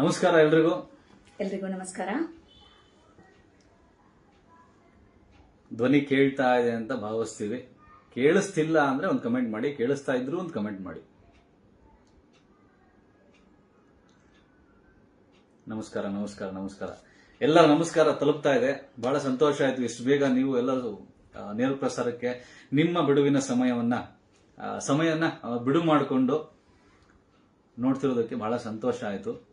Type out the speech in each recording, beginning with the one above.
ನಮಸ್ಕಾರ ಎಲ್ರಿಗೂ. ಎಲ್ರಿಗೂ ನಮಸ್ಕಾರ. ಧ್ವನಿ ಕೇಳ್ತಾ ಇದೆ ಅಂತ ಭಾವಿಸ್ತೀವಿ. ಕೇಳಿಸ್ತಿಲ್ಲ ಅಂದ್ರೆ ಒಂದು ಕಮೆಂಟ್ ಮಾಡಿ ಕೇಳಿಸ್ತಾ ಇದ್ರು ಒಂದು ಕಮೆಂಟ್ ಮಾಡಿ. ನಮಸ್ಕಾರ ನಮಸ್ಕಾರ ನಮಸ್ಕಾರ. ಎಲ್ಲ ನಮಸ್ಕಾರ ತಲುಪ್ತಾ ಇದೆ. ಬಹಳ ಸಂತೋಷ ಆಯ್ತು. ಇಷ್ಟು ಬೇಗ ನೀವು ಎಲ್ಲರೂ ನೇರ ಪ್ರಸಾರಕ್ಕೆ ನಿಮ್ಮ ಬಿಡುವಿನ ಸಮಯವನ್ನ ಸಮಯನ ಬಿಡು ಮಾಡಿಕೊಂಡು ನೋಡ್ತಿರೋದಕ್ಕೆ ಬಹಳ ಸಂತೋಷ ಆಯ್ತು.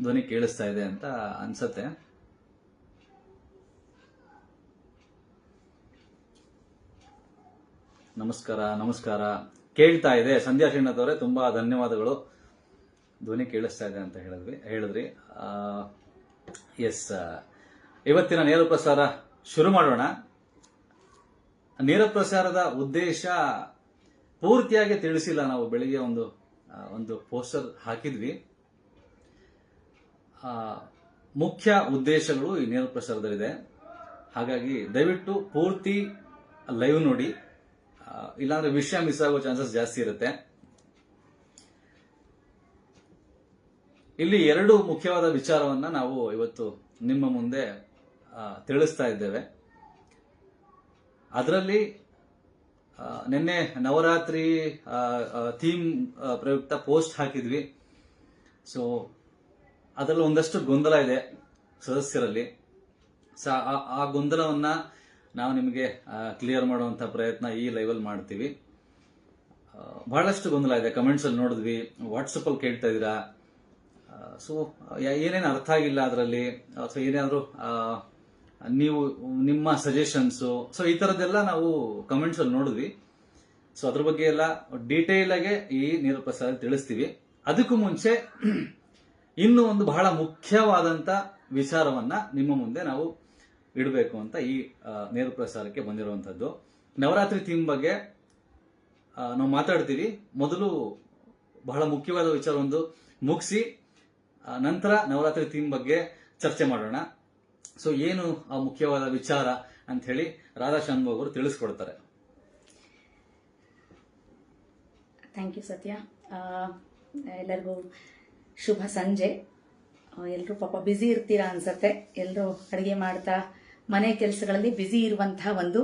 ಧ್ವನಿ ಕೇಳಿಸ್ತಾ ಇದೆ ಅಂತ ಅನ್ಸತ್ತೆ. ನಮಸ್ಕಾರ ನಮಸ್ಕಾರ. ಕೇಳ್ತಾ ಇದೆ. ಸಂಧ್ಯಾ ಶ್ರೀನಾಥ್ ಅವರೇ, ತುಂಬಾ ಧನ್ಯವಾದಗಳು. ಧ್ವನಿ ಕೇಳಿಸ್ತಾ ಇದೆ ಅಂತ ಹೇಳಿದ್ವಿ, ಹೇಳಿದ್ರಿ. ಎಸ್ ಇವತ್ತಿನ ನೇರ ಪ್ರಸಾರ ಶುರು ಮಾಡೋಣ. ನೇರ ಪ್ರಸಾರದ ಉದ್ದೇಶ ಪೂರ್ತಿಯಾಗಿ ತಿಳಿಸಿಲ್ಲ ನಾವು, ಬೆಳಿಗ್ಗೆ ಒಂದು ಒಂದು ಪೋಸ್ಟರ್ ಹಾಕಿದ್ವಿ. ಮುಖ್ಯ ಉದ್ದೇಶಗಳು ಈ ನೇರ ಪ್ರಸಾರದಲ್ಲಿದೆ ಹಾಗಾಗಿ ದಯವಿಟ್ಟು ಪೂರ್ತಿ ಲೈವ್ ನೋಡಿ. ಇಲ್ಲಾಂದ್ರೆ ವಿಷಯ ಮಿಸ್ ಆಗೋ ಚಾನ್ಸಸ್ ಜಾಸ್ತಿ ಇರುತ್ತೆ. ಇಲ್ಲಿ ಎರಡು ಮುಖ್ಯವಾದ ವಿಚಾರವನ್ನ ನಾವು ಇವತ್ತು ನಿಮ್ಮ ಮುಂದೆ ತಿಳಿಸ್ತಾ ಇದ್ದೇವೆ. ಅದರಲ್ಲಿ ನಿನ್ನೆ ನವರಾತ್ರಿ ಥೀಮ್ ಪ್ರಯುಕ್ತ ಪೋಸ್ಟ್ ಹಾಕಿದ್ವಿ. ಸೊ ಅದರಲ್ಲಿ ಒಂದಷ್ಟು ಗೊಂದಲ ಇದೆ ಸದಸ್ಯರಲ್ಲಿ. ಸೊ ಆ- ಗೊಂದಲವನ್ನ ನಾವು ನಿಮಗೆ ಕ್ಲಿಯರ್ ಮಾಡುವಂತ ಪ್ರಯತ್ನ ಈ ಲೈವಲ್ಲಿ ಮಾಡ್ತೀವಿ. ಬಹಳಷ್ಟು ಗೊಂದಲ ಇದೆ. ಕಮೆಂಟ್ಸ್ ಅಲ್ಲಿ ನೋಡಿದ್ವಿ. ವಾಟ್ಸಪ್ ಅಲ್ಲಿ ಕೇಳ್ತಾ ಇದ್ದೀರಾ? ಸೊ ಏನೇನು ಅರ್ಥ ಆಗಿಲ್ಲ ಅದರಲ್ಲಿ? ಅಥವಾ ಏನಾದರೂ ನೀವು, ನಿಮ್ಮ ಸಜೆಷನ್ಸು ಸೊ ಈ ಥರದ್ದೆಲ್ಲ ನಾವು ಕಮೆಂಟ್ಸ್ ಅಲ್ಲಿ ನೋಡಿದ್ವಿ. ಸೊ ಅದ್ರ ಬಗ್ಗೆ ಎಲ್ಲ ಡೀಟೇಲ್ ಆಗಿ ಈ ನೀರು ತಿಳಿಸ್ತೀವಿ. ಅದಕ್ಕೂ ಮುಂಚೆ ಇನ್ನು ಒಂದು ಬಹಳ ಮುಖ್ಯವಾದಂತ ವಿಚಾರವನ್ನ ನಿಮ್ಮ ಮುಂದೆ ನಾವು ಇಡಬೇಕು ಅಂತ ಈ ನೇರ ಪ್ರಸಾರಕ್ಕೆ ಬಂದಿರುವಂತದ್ದು. ನವರಾತ್ರಿ ಥೀಮ್ ಬಗ್ಗೆ ನಾವು ಮಾತಾಡ್ತೀವಿ. ಮೊದಲು ಬಹಳ ಮುಖ್ಯವಾದ ವಿಚಾರ ಒಂದು ಮುಗಿಸಿ ನಂತರ ನವರಾತ್ರಿ ಥೀಮ್ ಬಗ್ಗೆ ಚರ್ಚೆ ಮಾಡೋಣ. ಸೊ ಏನು ಆ ಮುಖ್ಯವಾದ ವಿಚಾರ ಅಂತ ಹೇಳಿ ರಾಧಾ ಅವರು ತಿಳಿಸ್ಕೊಡ್ತಾರೆ. ಥ್ಯಾಂಕ್ ಯು ಸತ್ಯ. ಎಲ್ಲರಿಗೂ ಶುಭ ಸಂಜೆ. ಎಲ್ಲರೂ ಪಾಪ ಬ್ಯುಸಿ ಇರ್ತೀರಾ ಅನ್ಸತ್ತೆ. ಎಲ್ಲರೂ ಅಡುಗೆ ಮಾಡ್ತಾ, ಮನೆ ಕೆಲಸಗಳಲ್ಲಿ ಬ್ಯುಸಿ ಇರುವಂತಹ ಒಂದು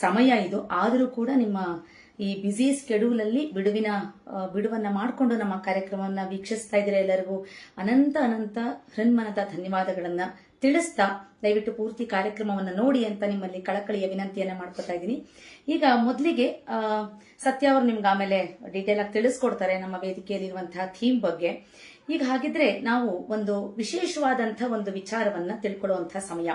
ಸಮಯ ಇದು. ಆದರೂ ಕೂಡ ನಿಮ್ಮ ಈ ಬ್ಯುಸಿ ಸ್ಕೆಡ್ಯೂಲಲ್ಲಿ ಬಿಡುವಿನ ಬಿಡುವನ್ನು ಮಾಡಿಕೊಂಡು ನಮ್ಮ ಕಾರ್ಯಕ್ರಮವನ್ನು ವೀಕ್ಷಿಸ್ತಾ ಇದ್ದೀರಾ ಎಲ್ಲರಿಗೂ. ಅನಂತ ಅನಂತ ಹೃನ್ಮನದ ಧನ್ಯವಾದಗಳನ್ನ ತಿಳಿಸ್ತಾ ದಯವಿಟ್ಟು ಪೂರ್ತಿ ಕಾರ್ಯಕ್ರಮವನ್ನು ನೋಡಿ ಅಂತ ನಿಮ್ಮಲ್ಲಿ ಕಳಕಳಿಯ ವಿನಂತಿಯನ್ನ ಮಾಡ್ಕೊತಾ ಇದ್ದೀನಿ. ಈಗ ಮೊದಲಿಗೆ ಸತ್ಯ ಅವರು ನಿಮ್ಗೆ ಆಮೇಲೆ ಡೀಟೇಲ್ ಆಗಿ ತಿಳಿಸ್ಕೊಡ್ತಾರೆ ನಮ್ಮ ವೇದಿಕೆಯಲ್ಲಿರುವಂತಹ ಥೀಮ್ ಬಗ್ಗೆ. ಈಗ ಹಾಗಿದ್ರೆ ನಾವು ಒಂದು ವಿಶೇಷವಾದಂತಹ ಒಂದು ವಿಚಾರವನ್ನ ತಿಳ್ಕೊಳ್ಳುವಂತಹ ಸಮಯ.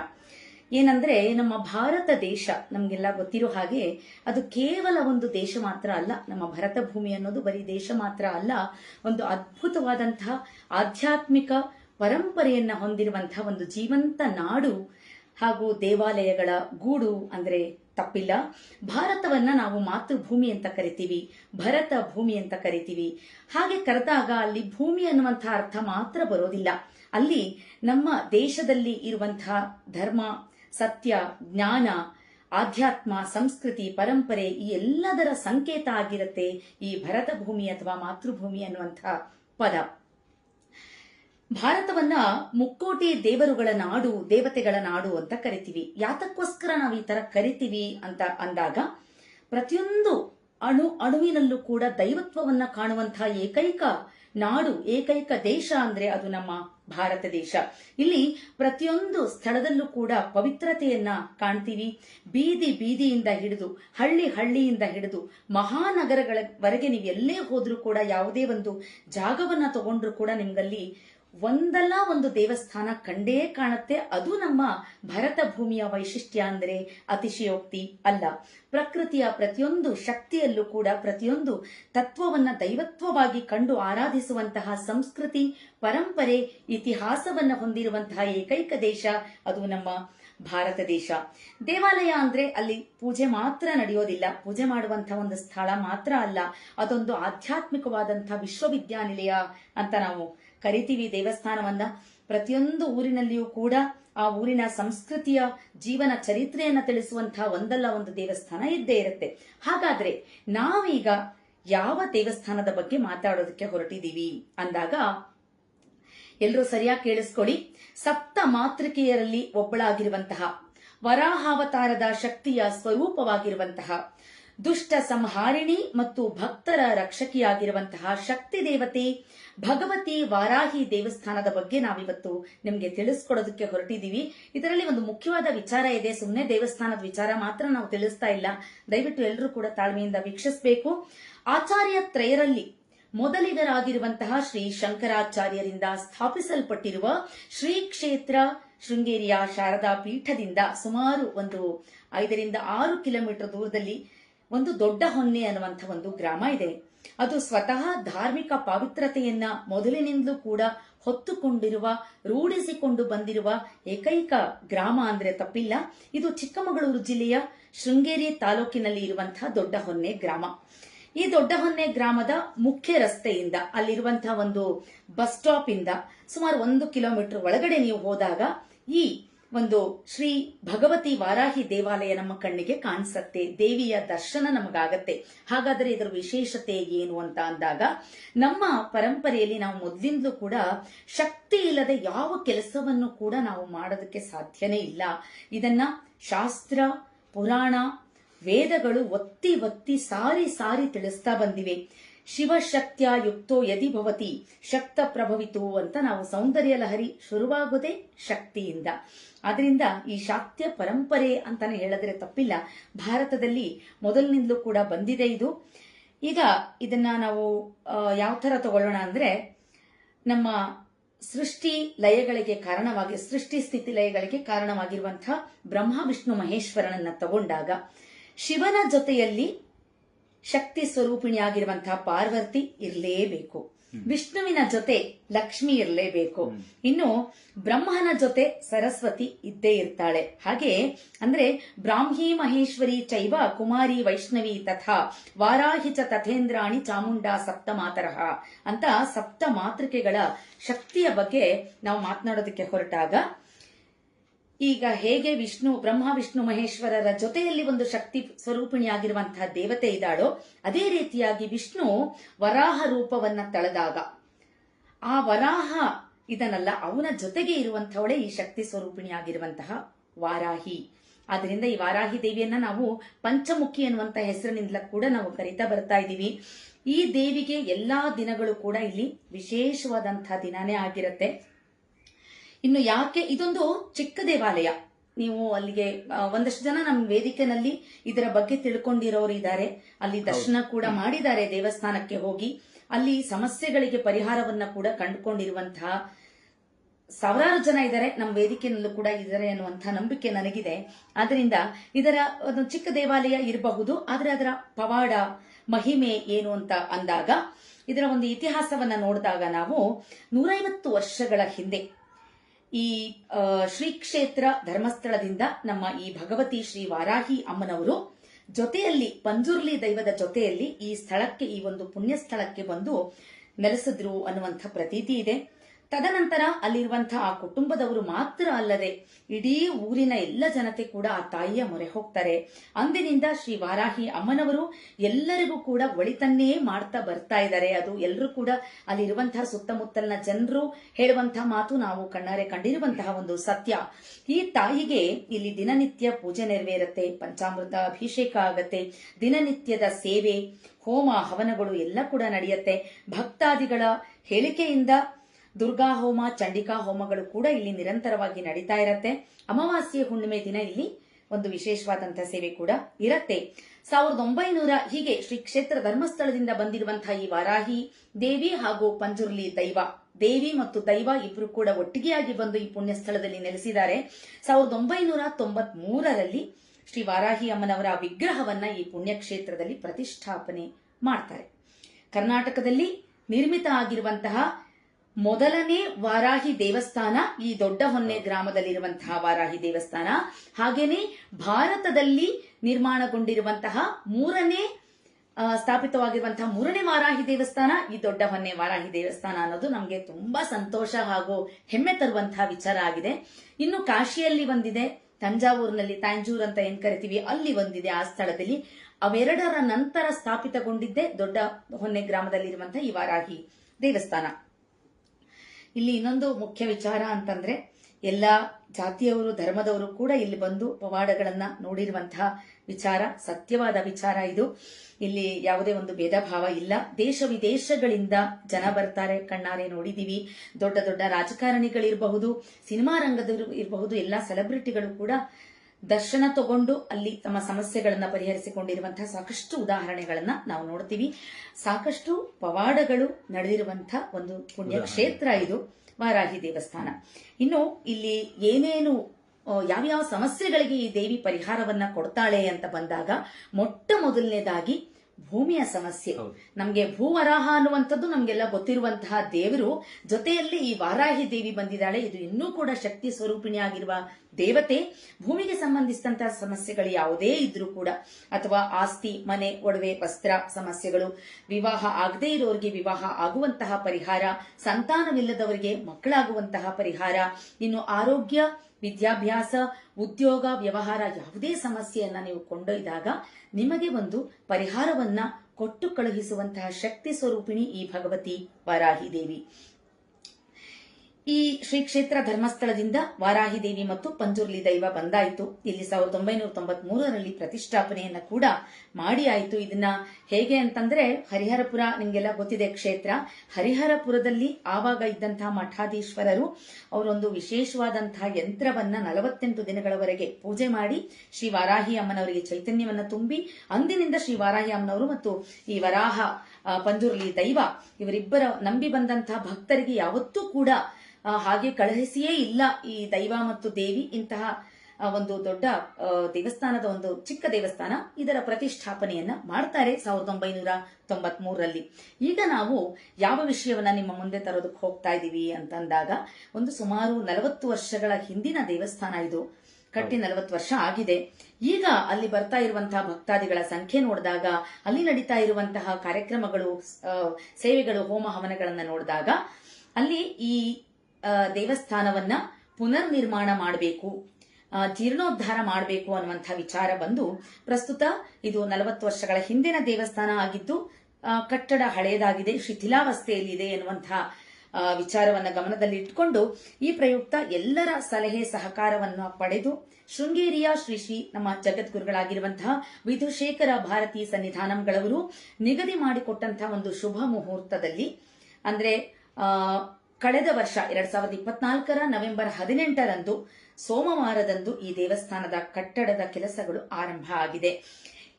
ಏನಂದ್ರೆ, ನಮ್ಮ ಭಾರತ ದೇಶ ನಮ್ಗೆಲ್ಲ ಗೊತ್ತಿರೋ ಹಾಗೆ ಅದು ಕೇವಲ ಒಂದು ದೇಶ ಮಾತ್ರ ಅಲ್ಲ, ನಮ್ಮ ಭರತ ಭೂಮಿ ಅನ್ನೋದು ಬರೀ ದೇಶ ಮಾತ್ರ ಅಲ್ಲ, ಒಂದು ಅದ್ಭುತವಾದಂತಹ ಆಧ್ಯಾತ್ಮಿಕ ಪರಂಪರೆಯನ್ನ ಹೊಂದಿರುವಂತಹ ಒಂದು ಜೀವಂತ ನಾಡು ಹಾಗೂ ದೇವಾಲಯಗಳ ಗೂಡು ಅಂದ್ರೆ ತಪ್ಪಿಲ್ಲ. ಭಾರತವನ್ನ ನಾವು ಮಾತೃಭೂಮಿ ಅಂತ ಕರಿತೀವಿ, ಭರತ ಭೂಮಿ ಅಂತ ಕರಿತೀವಿ. ಹಾಗೆ ಕರೆದಾಗ ಅಲ್ಲಿ ಭೂಮಿ ಅನ್ನುವಂತಹ ಅರ್ಥ ಮಾತ್ರ ಬರೋದಿಲ್ಲ. ಅಲ್ಲಿ ನಮ್ಮ ದೇಶದಲ್ಲಿ ಇರುವಂತಹ ಧರ್ಮ, ಸತ್ಯ, ಜ್ಞಾನ, ಆಧ್ಯಾತ್ಮ, ಸಂಸ್ಕೃತಿ, ಪರಂಪರೆ ಈ ಎಲ್ಲದರ ಸಂಕೇತ ಆಗಿರುತ್ತೆ ಈ ಭರತ ಭೂಮಿ ಅಥವಾ ಮಾತೃಭೂಮಿ ಅನ್ನುವಂತಹ ಪದ. ಭಾರತವನ್ನ ಮುಕ್ಕೋಟಿ ದೇವರುಗಳ ನಾಡು, ದೇವತೆಗಳ ನಾಡು ಅಂತ ಕರಿತೀವಿ. ಯಾತಕ್ಕೋಸ್ಕರ ನಾವು ಈ ತರ ಕರಿತೀವಿ ಅಂತ ಅಂದಾಗ ಪ್ರತಿಯೊಂದು ಅಣು, ಅಣುವಿನಲ್ಲೂ ಕೂಡ ದೈವತ್ವವನ್ನ ಕಾಣುವಂತಹ ಏಕೈಕ ನಾಡು, ಏಕೈಕ ದೇಶ ಅಂದ್ರೆ ಅದು ನಮ್ಮ ಭಾರತ ದೇಶ. ಇಲ್ಲಿ ಪ್ರತಿಯೊಂದು ಸ್ಥಳದಲ್ಲೂ ಕೂಡ ಪವಿತ್ರತೆಯನ್ನ ಕಾಣ್ತೀವಿ. ಬೀದಿ ಬೀದಿಯಿಂದ ಹಿಡಿದು, ಹಳ್ಳಿ ಹಳ್ಳಿಯಿಂದ ಹಿಡಿದು ಮಹಾನಗರಗಳವರೆಗೆ ನೀವು ಎಲ್ಲೇ ಹೋದ್ರೂ ಕೂಡ ಯಾವುದೇ ಒಂದು ಜಾಗವನ್ನ ತಗೊಂಡ್ರು ಕೂಡ ನಿಮ್ಗಲ್ಲಿ ಒಂದಲ್ಲ ಒಂದು ದೇವಸ್ಥಾನ ಕಂಡೇ ಕಾಣುತ್ತೆ. ಅದು ನಮ್ಮ ಭರತ ಭೂಮಿಯ ವೈಶಿಷ್ಟ್ಯ ಅಂದ್ರೆ ಅತಿಶಯೋಕ್ತಿ ಅಲ್ಲ. ಪ್ರಕೃತಿಯ ಪ್ರತಿಯೊಂದು ಶಕ್ತಿಯಲ್ಲೂ ಕೂಡ ಪ್ರತಿಯೊಂದು ತತ್ವವನ್ನ ದೈವತ್ವವಾಗಿ ಕಂಡು ಆರಾಧಿಸುವಂತಹ ಸಂಸ್ಕೃತಿ, ಪರಂಪರೆ, ಇತಿಹಾಸವನ್ನ ಹೊಂದಿರುವಂತಹ ಏಕೈಕ ದೇಶ ಅದು ನಮ್ಮ ಭಾರತ ದೇಶ. ದೇವಾಲಯ ಅಂದ್ರೆ ಅಲ್ಲಿ ಪೂಜೆ ಮಾತ್ರ ನಡೆಯೋದಿಲ್ಲ. ಪೂಜೆ ಮಾಡುವಂತಹ ಒಂದು ಸ್ಥಳ ಮಾತ್ರ ಅಲ್ಲ. ಅದೊಂದು ಆಧ್ಯಾತ್ಮಿಕವಾದಂತಹ ವಿಶ್ವವಿದ್ಯಾನಿಲಯ ಅಂತ ನಾವು ಕರಿತೀವಿ ದೇವಸ್ಥಾನವನ್ನ. ಪ್ರತಿಯೊಂದು ಊರಿನಲ್ಲಿಯೂ ಕೂಡ ಆ ಊರಿನ ಸಂಸ್ಕೃತಿಯ ಜೀವನ ಚರಿತ್ರೆಯನ್ನ ತಿಳಿಸುವಂತಹ ಒಂದಲ್ಲ ಒಂದು ದೇವಸ್ಥಾನ ಇದ್ದೇ ಇರುತ್ತೆ. ಹಾಗಾದ್ರೆ ನಾವೀಗ ಯಾವ ದೇವಸ್ಥಾನದ ಬಗ್ಗೆ ಮಾತಾಡೋದಕ್ಕೆ ಹೊರಟಿದ್ದೀವಿ ಅಂದಾಗ ಎಲ್ಲರೂ ಸರಿಯಾಗಿ ಕೇಳಿಸ್ಕೊಳ್ಳಿ. ಸಪ್ತ ಮಾತೃಕೆಯರಲ್ಲಿ ಒಬ್ಬಳಾಗಿರುವಂತಹ, ವರಾಹಾವತಾರದ ಶಕ್ತಿಯ ಸ್ವರೂಪವಾಗಿರುವಂತಹ, ದುಷ್ಟ ಸಂಹಾರಿಣಿ ಮತ್ತು ಭಕ್ತರ ರಕ್ಷಕಿಯಾಗಿರುವಂತಹ ಶಕ್ತಿ ದೇವತೆ ಭಗವತಿ ವಾರಾಹಿ ದೇವಸ್ಥಾನದ ಬಗ್ಗೆ ನಾವಿವತ್ತು ನಿಮಗೆ ತಿಳಿಸ್ಕೊಡೋದಕ್ಕೆ ಹೊರಟಿದ್ದೀವಿ. ಇದರಲ್ಲಿ ಒಂದು ಮುಖ್ಯವಾದ ವಿಚಾರ ಇದೆ. ಸುಮ್ಮನೆ ದೇವಸ್ಥಾನದ ವಿಚಾರ ಮಾತ್ರ ನಾವು ತಿಳಿಸ್ತಾ ಇಲ್ಲ. ದಯವಿಟ್ಟು ಎಲ್ಲರೂ ಕೂಡ ತಾಳ್ಮೆಯಿಂದ ವೀಕ್ಷಿಸಬೇಕು. ಆಚಾರ್ಯ ತ್ರಯರಲ್ಲಿ ಮೊದಲಿಗರಾಗಿರುವಂತಹ ಶ್ರೀ ಶಂಕರಾಚಾರ್ಯರಿಂದ ಸ್ಥಾಪಿಸಲ್ಪಟ್ಟಿರುವ ಶ್ರೀ ಕ್ಷೇತ್ರ ಶೃಂಗೇರಿಯ ಶಾರದಾ ಪೀಠದಿಂದ ಸುಮಾರು ಒಂದು ಐದರಿಂದ ಆರು ಕಿಲೋಮೀಟರ್ ದೂರದಲ್ಲಿ ಒಂದು ದೊಡ್ಡ ಹೊನ್ನೆ ಅನ್ನುವಂಥ ಒಂದು ಗ್ರಾಮ ಇದೆ. ಅದು ಸ್ವತಃ ಧಾರ್ಮಿಕ ಪಾವಿತ್ರತೆಯನ್ನ ಮೊದಲಿನಿಂದಲೂ ಕೂಡ ಹೊತ್ತುಕೊಂಡಿರುವ, ರೂಢಿಸಿಕೊಂಡು ಬಂದಿರುವ ಏಕೈಕ ಗ್ರಾಮ ಅಂದ್ರೆ ತಪ್ಪಿಲ್ಲ. ಇದು ಚಿಕ್ಕಮಗಳೂರು ಜಿಲ್ಲೆಯ ಶೃಂಗೇರಿ ತಾಲೂಕಿನಲ್ಲಿ ಇರುವಂತಹ ದೊಡ್ಡ ಹೊನ್ನೆ ಗ್ರಾಮ. ಈ ದೊಡ್ಡ ಹೊನ್ನೆ ಗ್ರಾಮದ ಮುಖ್ಯ ರಸ್ತೆಯಿಂದ ಅಲ್ಲಿರುವಂತಹ ಒಂದು ಬಸ್ ಸ್ಟಾಪ್ ಇಂದ ಸುಮಾರು ಒಂದು ಕಿಲೋಮೀಟರ್ ಒಳಗಡೆ ನೀವು ಹೋದಾಗ ಈ ಒಂದು ಶ್ರೀ ಭಗವತಿ ವಾರಾಹಿ ದೇವಾಲಯ ನಮ್ಮ ಕಣ್ಣಿಗೆ ಕಾಣಿಸತ್ತೆ, ದೇವಿಯ ದರ್ಶನ ನಮಗಾಗತ್ತೆ. ಹಾಗಾದರೆ ಇದರ ವಿಶೇಷತೆ ಏನು ಅಂತ ಅಂದಾಗ, ನಮ್ಮ ಪರಂಪರೆಯಲ್ಲಿ ನಾವು ಮೊದಲಿಂದಲೂ ಕೂಡ ಶಕ್ತಿ ಇಲ್ಲದೆ ಯಾವ ಕೆಲಸವನ್ನು ಕೂಡ ನಾವು ಮಾಡೋದಕ್ಕೆ ಸಾಧ್ಯನೇ ಇಲ್ಲ. ಇದನ್ನ ಶಾಸ್ತ್ರ, ಪುರಾಣ ವೇದಗಳು ಒತ್ತಿ ಒತ್ತಿ ಸಾರಿ ಸಾರಿ ತಿಳಿಸ್ತಾ ಬಂದಿವೆ. ಶಿವಶಕ್ತಿಯ ಯುಕ್ತೋ ಯದಿ ಭವತಿ, ಶಕ್ತ ಪ್ರಭವಿತು ಅಂತ ನಾವು ಸೌಂದರ್ಯ ಲಹರಿ ಶುರುವಾಗೋದೇ ಶಕ್ತಿಯಿಂದ. ಆದ್ರಿಂದ ಈ ಶಾಕ್ತ್ಯ ಪರಂಪರೆ ಅಂತಾನೆ ಹೇಳಿದ್ರೆ ತಪ್ಪಿಲ್ಲ. ಭಾರತದಲ್ಲಿ ಮೊದಲಿನಿಂದಲೂ ಕೂಡ ಬಂದಿದೆ ಇದು. ಈಗ ಇದನ್ನ ನಾವು ಯಾವ ತರ ತಗೊಳ್ಳೋಣ ಅಂದ್ರೆ, ನಮ್ಮ ಸೃಷ್ಟಿ ಲಯಗಳಿಗೆ ಕಾರಣವಾಗಿ, ಸೃಷ್ಟಿ ಸ್ಥಿತಿ ಲಯಗಳಿಗೆ ಕಾರಣವಾಗಿರುವಂತಹ ಬ್ರಹ್ಮ, ವಿಷ್ಣು, ಮಹೇಶ್ವರನನ್ನ ತಗೊಂಡಾಗ ಶಿವನ ಜೊತೆಯಲ್ಲಿ ಶಕ್ತಿ ಸ್ವರೂಪಿಣಿಯಾಗಿರುವಂತಹ ಪಾರ್ವತಿ ಇರಲೇಬೇಕು. ವಿಷ್ಣುವಿನ ಜೊತೆ ಲಕ್ಷ್ಮಿ ಇರಲೇಬೇಕು. ಇನ್ನು ಬ್ರಹ್ಮನ ಜೊತೆ ಸರಸ್ವತಿ ಇದ್ದೇ ಇರ್ತಾಳೆ. ಹಾಗೆ ಅಂದ್ರೆ ಬ್ರಾಹ್ಮಿ ಮಹೇಶ್ವರಿ ಚೈವ ಕುಮಾರಿ ವೈಷ್ಣವಿ ತಥಾ ವಾರಾಹಿಚ ಚ ತಥೇಂದ್ರಾಣಿ ಚಾಮುಂಡಾ ಸಪ್ತ ಮಾತರಹ ಅಂತ ಸಪ್ತ ಮಾತೃಕೆಗಳ ಶಕ್ತಿಯ ಬಗ್ಗೆ ನಾವು ಮಾತನಾಡೋದಕ್ಕೆ ಹೊರಟಾಗ ಈಗ ಹೇಗೆ ವಿಷ್ಣು, ಬ್ರಹ್ಮ, ವಿಷ್ಣು, ಮಹೇಶ್ವರರ ಜೊತೆಯಲ್ಲಿ ಒಂದು ಶಕ್ತಿ ಸ್ವರೂಪಿಣಿಯಾಗಿರುವಂತಹ ದೇವತೆ ಇದ್ದಾಳೋ, ಅದೇ ರೀತಿಯಾಗಿ ವಿಷ್ಣು ವರಾಹ ರೂಪವನ್ನ ತಳೆದಾಗ, ಆ ವರಾಹ ಇದನ್ನಲ್ಲ ಅವನ ಜೊತೆಗೆ ಇರುವಂತಹವಳೆ ಈ ಶಕ್ತಿ ಸ್ವರೂಪಿಣಿಯಾಗಿರುವಂತಹ ವಾರಾಹಿ. ಆದ್ರಿಂದ ಈ ವಾರಾಹಿ ದೇವಿಯನ್ನ ನಾವು ಪಂಚಮುಖಿ ಅನ್ನುವಂತ ಹೆಸರಿನಿಂದ ಕೂಡ ನಾವು ಕರಿತಾ ಬರ್ತಾ ಇದ್ದೀವಿ. ಈ ದೇವಿಗೆ ಎಲ್ಲಾ ದಿನಗಳು ಕೂಡ ಇಲ್ಲಿ ವಿಶೇಷವಾದಂತಹ ದಿನಾನೇ ಆಗಿರುತ್ತೆ. ಇನ್ನು ಯಾಕೆ ಇದೊಂದು ಚಿಕ್ಕ ದೇವಾಲಯ? ನೀವು ಅಲ್ಲಿಗೆ ಒಂದಷ್ಟು ಜನ ನಮ್ಮ ವೇದಿಕೆನಲ್ಲಿ ಇದರ ಬಗ್ಗೆ ತಿಳ್ಕೊಂಡಿರೋರು ಇದ್ದಾರೆ. ಅಲ್ಲಿ ದರ್ಶನ ಕೂಡ ಮಾಡಿದ್ದಾರೆ ದೇವಸ್ಥಾನಕ್ಕೆ ಹೋಗಿ. ಅಲ್ಲಿ ಸಮಸ್ಯೆಗಳಿಗೆ ಪರಿಹಾರವನ್ನ ಕೂಡ ಕಂಡುಕೊಂಡಿರುವಂತಹ ಸಾವಿರಾರು ಜನ ಇದ್ದಾರೆ. ನಮ್ಮ ವೇದಿಕೆಯಲ್ಲೂ ಕೂಡ ಇದ್ದಾರೆ ಅನ್ನುವಂತಹ ನಂಬಿಕೆ ನನಗಿದೆ. ಆದ್ರಿಂದ ಇದರ ಒಂದು ಚಿಕ್ಕ ದೇವಾಲಯ ಇರಬಹುದು ಆದ್ರೆ ಅದರ ಪವಾಡ ಮಹಿಮೆ ಏನು ಅಂತ ಅಂದಾಗ ಇದರ ಒಂದು ಇತಿಹಾಸವನ್ನ ನೋಡಿದಾಗ ನಾವು ನೂರೈವತ್ತು ವರ್ಷಗಳ ಹಿಂದೆ ಈ ಶ್ರೀಕ್ಷೇತ್ರ ಶ್ರೀ ಕ್ಷೇತ್ರ ಧರ್ಮಸ್ಥಳದಿಂದ ನಮ್ಮ ಈ ಭಗವತಿ ಶ್ರೀ ವಾರಾಹಿ ಅಮ್ಮನವರು ಜೊತೆಯಲ್ಲಿ ಪಂಜುರ್ಲಿ ದೈವದ ಜೊತೆಯಲ್ಲಿ ಈ ಸ್ಥಳಕ್ಕೆ, ಈ ಒಂದು ಪುಣ್ಯ ಸ್ಥಳಕ್ಕೆ ಬಂದು ನೆಲೆಸಿದ್ರು ಅನ್ನುವಂಥ ಪ್ರತೀತಿ ಇದೆ. ತದನಂತರ ಅಲ್ಲಿರುವಂತಹ ಆ ಕುಟುಂಬದವರು ಮಾತ್ರ ಅಲ್ಲದೆ ಇಡೀ ಊರಿನ ಎಲ್ಲ ಜನತೆ ಕೂಡ ಆ ತಾಯಿಯ ಮೊರೆ ಹೋಗ್ತಾರೆ. ಅಂದಿನಿಂದ ಶ್ರೀ ವಾರಾಹಿ ಅಮ್ಮನವರು ಎಲ್ಲರಿಗೂ ಕೂಡ ಒಳಿತನ್ನೇ ಮಾಡ್ತಾ ಬರ್ತಾ ಇದ್ದಾರೆ. ಅದು ಎಲ್ಲರೂ ಕೂಡ ಅಲ್ಲಿರುವಂತಹ ಸುತ್ತಮುತ್ತಲಿನ ಜನರು ಹೇಳುವಂತಹ ಮಾತು ನಾವು ಕಣ್ಣಾರೆ ಕಂಡಿರುವಂತಹ ಒಂದು ಸತ್ಯ. ಈ ತಾಯಿಗೆ ಇಲ್ಲಿ ದಿನನಿತ್ಯ ಪೂಜೆ ನೆರವೇರುತ್ತೆ, ಪಂಚಾಮೃತ ಅಭಿಷೇಕ ಆಗತ್ತೆ, ದಿನನಿತ್ಯದ ಸೇವೆ, ಹೋಮ ಹವನಗಳು ಎಲ್ಲ ಕೂಡ ನಡೆಯುತ್ತೆ. ಭಕ್ತಾದಿಗಳ ಹೇಳಿಕೆಯಿಂದ ದುರ್ಗಾ ಹೋಮ, ಚಂಡಿಕಾ ಹೋಮಗಳು ಕೂಡ ಇಲ್ಲಿ ನಿರಂತರವಾಗಿ ನಡೀತಾ ಇರತ್ತೆ. ಅಮಾವಾಸ್ಯೆ ಹುಣ್ಣಿಮೆ ದಿನ ಇಲ್ಲಿ ಒಂದು ವಿಶೇಷವಾದಂತಹ ಸೇವೆ ಕೂಡ ಇರತ್ತೆ. ಸಾವಿರದ ಒಂಬೈನೂರ ಹೀಗೆ ಶ್ರೀ ಕ್ಷೇತ್ರ ಧರ್ಮಸ್ಥಳದಿಂದ ಬಂದಿರುವಂತಹ ಈ ವಾರಾಹಿ, ದೇವಿ ಹಾಗೂ ಪಂಜುರ್ಲಿ ದೈವ, ದೇವಿ ಮತ್ತು ದೈವ ಇಬ್ರು ಕೂಡ ಒಟ್ಟಿಗೆಯಾಗಿ ಬಂದು ಈ ಪುಣ್ಯ ಸ್ಥಳದಲ್ಲಿ ನೆಲೆಸಿದ್ದಾರೆ. ಸಾವಿರದ ಒಂಬೈನೂರ ತೊಂಬತ್ ಮೂರರಲ್ಲಿ ಶ್ರೀ ವಾರಾಹಿ ಅಮ್ಮನವರ ವಿಗ್ರಹವನ್ನ ಈ ಪುಣ್ಯಕ್ಷೇತ್ರದಲ್ಲಿ ಪ್ರತಿಷ್ಠಾಪನೆ ಮಾಡ್ತಾರೆ. ಕರ್ನಾಟಕದಲ್ಲಿ ನಿರ್ಮಿತ ಆಗಿರುವಂತಹ ಮೊದಲನೇ ವಾರಾಹಿ ದೇವಸ್ಥಾನ, ಈ ದೊಡ್ಡ ಹೊನ್ನೆ ಗ್ರಾಮದಲ್ಲಿರುವಂತಹ ವಾರಾಹಿ ದೇವಸ್ಥಾನ. ಹಾಗೇನೆ ಭಾರತದಲ್ಲಿ ನಿರ್ಮಾಣಗೊಂಡಿರುವಂತಹ ಮೂರನೇ ಸ್ಥಾಪಿತವಾಗಿರುವಂತಹ ಮೂರನೇ ವಾರಾಹಿ ದೇವಸ್ಥಾನ, ಈ ದೊಡ್ಡ ಹೊನ್ನೆ ವಾರಾಹಿ ದೇವಸ್ಥಾನ ಅನ್ನೋದು ನಮಗೆ ತುಂಬಾ ಸಂತೋಷ ಹಾಗೂ ಹೆಮ್ಮೆ ತರುವಂತಹ ವಿಚಾರ ಆಗಿದೆ. ಇನ್ನು ಕಾಶಿಯಲ್ಲಿ ಒಂದಿದೆ, ತಂಜಾವೂರಿನಲ್ಲಿ ತಾಂಜೂರ್ ಅಂತ ಏನ್ ಕರಿತೀವಿ, ಅಲ್ಲಿ ಒಂದಿದೆ ಆ ಸ್ಥಳದಲ್ಲಿ. ಅವೆರಡರ ನಂತರ ಸ್ಥಾಪಿತಗೊಂಡಿದ್ದೇ ದೊಡ್ಡ ಹೊನ್ನೆ ಗ್ರಾಮದಲ್ಲಿರುವಂತಹ ಈ ವಾರಾಹಿ ದೇವಸ್ಥಾನ. ಇಲ್ಲಿ ಇನ್ನೊಂದು ಮುಖ್ಯ ವಿಚಾರ ಅಂತಂದ್ರೆ ಎಲ್ಲ ಜಾತಿಯವರು, ಧರ್ಮದವರು ಕೂಡ ಇಲ್ಲಿ ಬಂದು ಪವಾಡಗಳನ್ನ ನೋಡಿರುವಂತಹ ವಿಚಾರ, ಸತ್ಯವಾದ ವಿಚಾರ ಇದು. ಇಲ್ಲಿ ಯಾವುದೇ ಒಂದು ಭೇದ ಭಾವ ಇಲ್ಲ. ದೇಶ ವಿದೇಶಗಳಿಂದ ಜನ ಬರ್ತಾರೆ ಕಣ್ಣಾರೆ ನೋಡಿದೀವಿ. ದೊಡ್ಡ ದೊಡ್ಡ ರಾಜಕಾರಣಿಗಳಿರಬಹುದು, ಸಿನಿಮಾ ರಂಗದವರು ಇರಬಹುದು, ಎಲ್ಲ ಸೆಲೆಬ್ರಿಟಿಗಳು ಕೂಡ ದರ್ಶನ ತಗೊಂಡು ಅಲ್ಲಿ ತಮ್ಮ ಸಮಸ್ಯೆಗಳನ್ನ ಪರಿಹರಿಸಿಕೊಂಡಿರುವಂತಹ ಸಾಕಷ್ಟು ಉದಾಹರಣೆಗಳನ್ನ ನಾವು ನೋಡ್ತೀವಿ. ಸಾಕಷ್ಟು ಪವಾಡಗಳು ನಡೆದಿರುವಂತಹ ಒಂದು ಪುಣ್ಯ ಕ್ಷೇತ್ರ ಇದು ವಾರಾಹಿ ದೇವಸ್ಥಾನ. ಇನ್ನು ಇಲ್ಲಿ ಏನೇನು ಯಾವ್ಯಾವ ಸಮಸ್ಯೆಗಳಿಗೆ ಈ ದೇವಿ ಪರಿಹಾರವನ್ನ ಕೊಡ್ತಾಳೆ ಅಂತ ಬಂದಾಗ ಮೊಟ್ಟ ಮೊದಲನೇದಾಗಿ ಭೂಮಿಯ ಸಮಸ್ಯೆ. ನಮ್ಗೆ ಭೂ ಭೂವರಾಹ ಅನ್ನುವಂಥದ್ದು ನಮ್ಗೆಲ್ಲ ಗೊತ್ತಿರುವಂತಹ ದೇವರು. ಜೊತೆಯಲ್ಲಿ ಈ ವಾರಾಹಿ ದೇವಿ ಬಂದಿದ್ದಾಳೆ. ಇದು ಇನ್ನೂ ಕೂಡ ಶಕ್ತಿ ಸ್ವರೂಪಿಣಿ ಆಗಿರುವ ದೇವತೆ. ಭೂಮಿಗೆ ಸಂಬಂಧಿಸಿದಂತಹ ಸಮಸ್ಯೆಗಳು ಯಾವುದೇ ಇದ್ರೂ ಕೂಡ ಅಥವಾ ಆಸ್ತಿ ಮನೆ ಒಡವೆ ವಸ್ತ್ರ ಸಮಸ್ಯೆಗಳು ವಿವಾಹ ಆಗದೇ ಇರೋರಿಗೆ ವಿವಾಹ ಆಗುವಂತಹ ಪರಿಹಾರ ಸಂತಾನವಿಲ್ಲದವರಿಗೆ ಮಕ್ಕಳಾಗುವಂತಹ ಪರಿಹಾರ ಇನ್ನು ಆರೋಗ್ಯ ವಿದ್ಯಾಭ್ಯಾಸ, ಉದ್ಯೋಗ, ವ್ಯವಹಾರ ಯಾವುದೇ ಸಮಸ್ಯೆಯನ್ನ ನೀವು ಕೊಂಡೊಯ್ದಾಗ ನಿಮಗೆ ಒಂದು ಪರಿಹಾರವನ್ನ ಕೊಟ್ಟು ಕಳುಹಿಸುವಂತಹ ಶಕ್ತಿ ಸ್ವರೂಪಿಣಿ ಈ ಭಗವತಿ ವರಾಹಿ ದೇವಿ ಈ ಶ್ರೀ ಕ್ಷೇತ್ರ ಧರ್ಮಸ್ಥಳದಿಂದ ವಾರಾಹಿ ದೇವಿ ಮತ್ತು ಪಂಜುರ್ಲಿ ದೈವ ಬಂದಾಯಿತು. ಇಲ್ಲಿ ಸಾವಿರದ ಒಂಬೈನೂರ ತೊಂಬತ್ ಮೂರರಲ್ಲಿ ಪ್ರತಿಷ್ಠಾಪನೆಯನ್ನ ಕೂಡ ಮಾಡಿ ಆಯಿತು. ಇದನ್ನ ಹೇಗೆ ಅಂತಂದ್ರೆ ಹರಿಹರಪುರ, ನಿಮ್ಗೆಲ್ಲ ಗೊತ್ತಿದೆ ಕ್ಷೇತ್ರ. ಹರಿಹರಪುರದಲ್ಲಿ ಆವಾಗ ಇದ್ದಂತಹ ಮಠಾಧೀಶ್ವರರು ಅವರೊಂದು ವಿಶೇಷವಾದಂತಹ ಯಂತ್ರವನ್ನ ನಲವತ್ತೆಂಟು ದಿನಗಳವರೆಗೆ ಪೂಜೆ ಮಾಡಿ ಶ್ರೀ ವಾರಾಹಿ ಅಮ್ಮನವರಿಗೆ ಚೈತನ್ಯವನ್ನ ತುಂಬಿ, ಅಂದಿನಿಂದ ಶ್ರೀ ವಾರಾಹಿ ಅಮ್ಮನವರು ಮತ್ತು ಈ ವರಾಹ ಪಂಜುರ್ಲಿ ದೈವ ಇವರಿಬ್ಬರ ನಂಬಿ ಬಂದಂತಹ ಭಕ್ತರಿಗೆ ಯಾವತ್ತೂ ಕೂಡ ಹಾಗೆ ಕಳುಹಿಸಿಯೇ ಇಲ್ಲ ಈ ದೈವ ಮತ್ತು ದೇವಿ ಇಂತಹ ಒಂದು ದೊಡ್ಡ ದೇವಸ್ಥಾನದ ಒಂದು ಚಿಕ್ಕ ದೇವಸ್ಥಾನ ಇದರ ಪ್ರತಿಷ್ಠಾಪನೆಯನ್ನ ಮಾಡ್ತಾರೆ ಸಾವಿರದ ಒಂಬೈನೂರ ತೊಂಬತ್ ಮೂರರಲ್ಲಿ ಈಗ ನಾವು ಯಾವ ವಿಷಯವನ್ನ ನಿಮ್ಮ ಮುಂದೆ ತರೋದಕ್ಕೆ ಹೋಗ್ತಾ ಇದ್ದೀವಿ ಅಂತಂದಾಗ ಒಂದು ಸುಮಾರು ನಲವತ್ತು ವರ್ಷಗಳ ಹಿಂದಿನ ದೇವಸ್ಥಾನ ಇದು. ಕಟ್ಟಿ ನಲವತ್ತು ವರ್ಷ ಆಗಿದೆ. ಈಗ ಅಲ್ಲಿ ಬರ್ತಾ ಇರುವಂತಹ ಭಕ್ತಾದಿಗಳ ಸಂಖ್ಯೆ ನೋಡಿದಾಗ ಅಲ್ಲಿ ನಡೀತಾ ಇರುವಂತಹ ಕಾರ್ಯಕ್ರಮಗಳು ಸೇವೆಗಳು ಹೋಮ ಹವನಗಳನ್ನ ನೋಡಿದಾಗ ಅಲ್ಲಿ ಈ ದೇವಸ್ಥಾನವನ್ನ ಪುನರ್ ನಿರ್ಮಾಣ ಮಾಡಬೇಕು ಜೀರ್ಣೋದ್ಧಾರ ಮಾಡಬೇಕು ಅನ್ನುವಂಥ ವಿಚಾರ ಬಂದು ಪ್ರಸ್ತುತ ಇದು ನಲವತ್ತು ವರ್ಷಗಳ ಹಿಂದಿನ ದೇವಸ್ಥಾನ ಆಗಿದ್ದು ಕಟ್ಟಡ ಹಳೆಯದಾಗಿದೆ ಶಿಥಿಲಾವಸ್ಥೆಯಲ್ಲಿದೆ ಎನ್ನುವಂತಹ ಗಮನದಲ್ಲಿ ಇಟ್ಕೊಂಡು ಈ ಪ್ರಯುಕ್ತ ಎಲ್ಲರ ಸಲಹೆ ಸಹಕಾರವನ್ನು ಪಡೆದು ಶೃಂಗೇರಿಯ ಶ್ರೀ ಶ್ರೀ ನಮ್ಮ ಜಗದ್ಗುರುಗಳಾಗಿರುವಂತಹ ವಿಧುಶೇಖರ ಭಾರತಿ ಸನ್ನಿಧಾನಂಗಳವರು ನಿಗದಿ ಮಾಡಿಕೊಟ್ಟಂತಹ ಒಂದು ಶುಭ ಮುಹೂರ್ತದಲ್ಲಿ, ಅಂದ್ರೆ ಕಳೆದ ವರ್ಷ ಎರಡ್ ಸಾವಿರದ ಇಪ್ಪತ್ನಾಲ್ಕರ ನವೆಂಬರ್ ಹದಿನೆಂಟರಂದು ಸೋಮವಾರದಂದು ಈ ದೇವಸ್ಥಾನದ ಕಟ್ಟಡದ ಕೆಲಸಗಳು ಆರಂಭ ಆಗಿದೆ.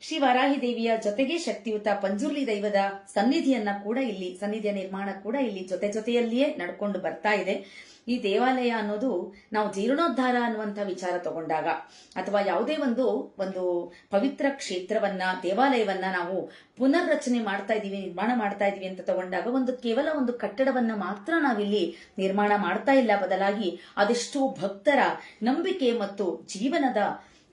ಶ್ರೀ ವರಾಹಿ ದೇವಿಯ ಜೊತೆಗೆ ಶಕ್ತಿಯುತ ಪಂಜುರ್ಲಿ ದೈವದ ಸನ್ನಿಧಿಯನ್ನ ಕೂಡ ಇಲ್ಲಿ, ಸನ್ನಿಧಿಯ ನಿರ್ಮಾಣ ಕೂಡ ಇಲ್ಲಿ ಜೊತೆ ಜೊತೆಯಲ್ಲಿಯೇ ನಡ್ಕೊಂಡು ಬರ್ತಾ ಇದೆ. ಈ ದೇವಾಲಯ ಅನ್ನೋದು ನಾವು ಜೀರ್ಣೋದ್ಧಾರ ಅನ್ನುವಂಥ ವಿಚಾರ ತಗೊಂಡಾಗ ಅಥವಾ ಯಾವುದೇ ಒಂದು ಒಂದು ಪವಿತ್ರ ಕ್ಷೇತ್ರವನ್ನ, ದೇವಾಲಯವನ್ನ ನಾವು ಪುನರ್ರಚನೆ ಮಾಡ್ತಾ ಇದ್ದೀವಿ, ನಿರ್ಮಾಣ ಮಾಡ್ತಾ ಇದ್ದೀವಿ ಅಂತ ತಗೊಂಡಾಗ ಒಂದು ಕೇವಲ ಒಂದು ಕಟ್ಟಡವನ್ನ ಮಾತ್ರ ನಾವಿಲ್ಲಿ ನಿರ್ಮಾಣ ಮಾಡ್ತಾ ಇಲ್ಲ ಬದಲಾಗಿ ಅದೆಷ್ಟೋ ಭಕ್ತರ ನಂಬಿಕೆ ಮತ್ತು ಜೀವನದ